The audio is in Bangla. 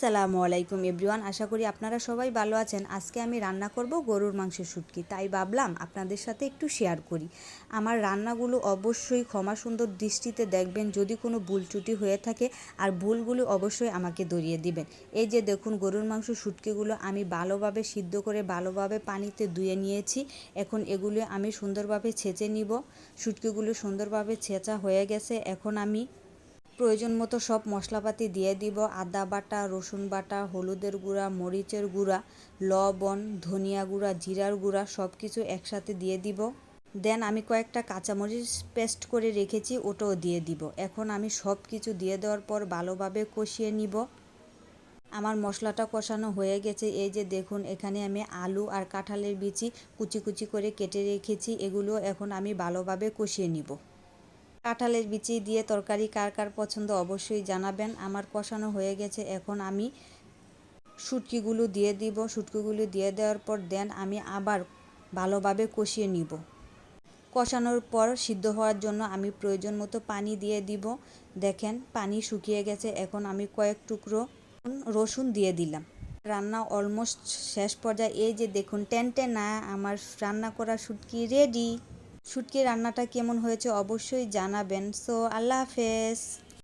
আসসালামু আলাইকুম এভরিওয়ান, আশা করি আপনারা সবাই ভালো আছেন। আজকে আমি রান্না করব গরুর মাংসের শুটকি। তাই ভাবলাম আপনাদের সাথে একটু শেয়ার করি। আমার রান্নাগুলো অবশ্যই ক্ষমা সুন্দর দৃষ্টিতে দেখবেন, যদি কোনো ভুল ত্রুটি হয়ে থাকে আর ভুলগুলো অবশ্যই আমাকে ধরিয়ে দিবেন। এই যে দেখুন, গরুর মাংস শুটকিগুলো আমি ভালোভাবে সিদ্ধ করে ভালোভাবে পানিতে ধুয়ে নিয়েছি। এখন এগুলো আমি সুন্দরভাবে ছেঁচে নিব। শুটকিগুলো সুন্দরভাবে ছেঁচা হয়ে গেছে। এখন আমি প্রয়োজন মতো সব মশলাপাতি দিয়ে দিব। আদা বাটা, রসুন বাটা, হলুদের গুঁড়া, মরিচের গুঁড়া, লবণ, ধনিয়া গুঁড়া, জিরার গুঁড়া সব কিছু একসাথে দিয়ে দিব। দেন আমি কয়েকটা কাঁচামরিচ পেস্ট করে রেখেছি, ওটাও দিয়ে দিব। এখন আমি সব কিছু দিয়ে দেওয়ার পর ভালোভাবে কষিয়ে নিব। আমার মশলাটা কষানো হয়ে গেছে। এই যে দেখুন, এখানে আমি আলু আর কাঁঠালের বিচি কুচি কুচি করে কেটে রেখেছি। এগুলো এখন আমি ভালোভাবে কষিয়ে নিব। কাঁঠালের বিচি দিয়ে তরকারি কার কার পছন্দ অবশ্যই জানাবেন। আমার কষানো হয়ে গেছে, এখন আমি শুটকিগুলো দিয়ে দিব। শুটকিগুলো দিয়ে দেওয়ার পর দেন আমি আবার ভালোভাবে কষিয়ে নিব। কষানোর পর সিদ্ধ হওয়ার জন্য আমি প্রয়োজন মতো পানি দিয়ে দিব। দেখেন, পানি শুকিয়ে গেছে, এখন আমি কয়েক টুকরো রসুন দিয়ে দিলাম। রান্না অলমোস্ট শেষ পর্যায়ে, এই যে দেখুন, টেন না আমার রান্না করা শুটকি রেডি। শুটকি রান্নাটা কেমন হয়েছে অবশ্যই জানাবেন। সো আল্লাহ হাফেজ।